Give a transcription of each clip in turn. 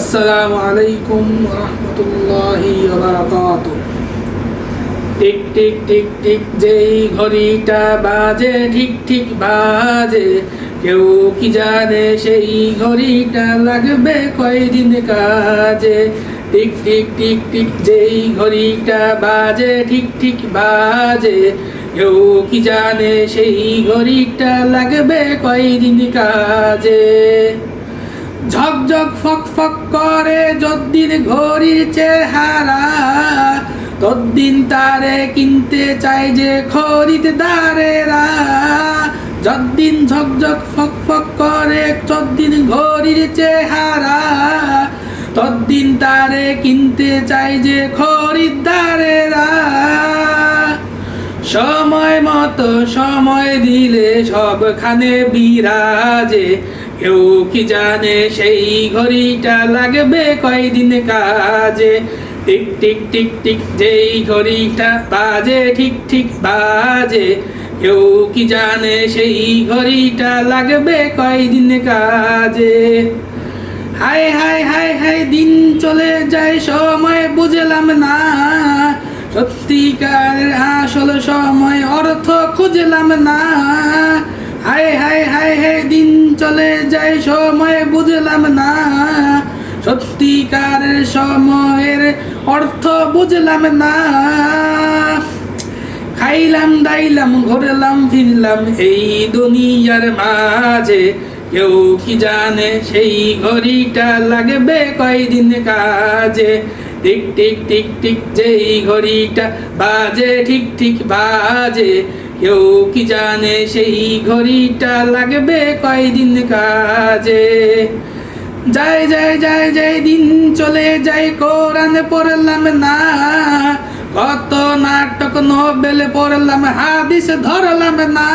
আসসালামু আলাইকুম রহমতুল্লাহি টিক টিক টিক টিক, যেই ঘড়িটা বাজে ঠিক ঠিক বাজে, কেউ কি জানে সেই ঘড়িটা লাগবে কয়দিন কাজে? টিক টিক টিক টিক, যেই ঘড়িটা বাজে ঠিক ঠিক বাজে, কেউ কি জানে সেই ঘড়িটা লাগবে কয়দিন কাজে? ঝকঝক ফক ফক করে যদ্দিন ঘড়ির চেহারা তদ্দিন তারে কিনতে চাই যে খরিদদারেরা। যদ্দিন ঝকঝক ফক ফক করে যদ্দিন ঘড়ির চেহারা তদ্দিন তারে কিনতে চাই যে খরিদ্দারেরা। সময় মতো সময় দিলে সবখানে বিরাজে। কেউ কি জানে সেই ঘড়িটা লাগবে কয়দিন কাজে? টিক টিক টিক টিক, যেই ঘড়িটা বাজে, ঠিক ঠিক বাজে। কেউ কি জানে সেই ঘড়িটা লাগবে কয়দিন কাজে? হাই হাই হাই হাই দিন চলে যায়, সময় বুঝলাম না। সত্যিকার আসল সময়, অর্থ খুঁজলাম না। হাই হাই হাই হাই দিন চলে যায় সময় বুঝলাম না। সত্যিকারের সময়ের অর্থ বুঝলাম না। খাইলাম, দাইলাম, ঘুরলাম, ফিরলাম এই দুনিয়ার মাঝে। কেউ কি জানে সেই ঘড়িটা লাগবে কয়দিন কাজে? টিক টিক টিক টিক, যেই ঘড়িটা বাজে ঠিক ঠিক বাজে। কেউ কি জানে সেই ঘড়িটা লাগবে কয়দিন কাজে? যায় যায় যায় যায় দিন চলে যায়, কোরআন পড়লাম না। কত নাটক নোবেল পড়লাম, হাদিস ধরলাম না।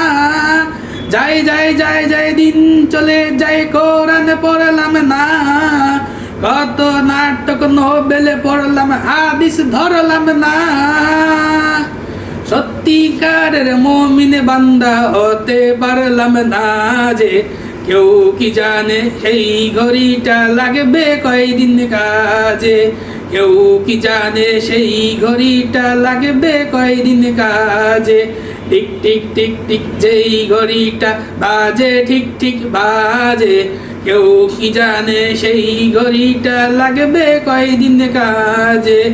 যাই যাই যাই যাই, দিন চলে যাই কোরআন পড়লাম না। কত নাটক নোবেল পড়লাম, হাদিস ধরলাম না। সত্যিকারের মমিন বান্দা হতে পারলাম না যে কেউ কি জানে সেই ঘড়িটা লাগবে কয়দিন কাজে? কেউ কি জানে সেই ঘড়িটা লাগবে কয়দিন কাজে? টিক টিক টিক টিক, যেই ঘড়িটা বাজে, ঠিক ঠিক বাজে। কেউ কি জানে সেই ঘড়িটা লাগবে কয়দিন কাজে?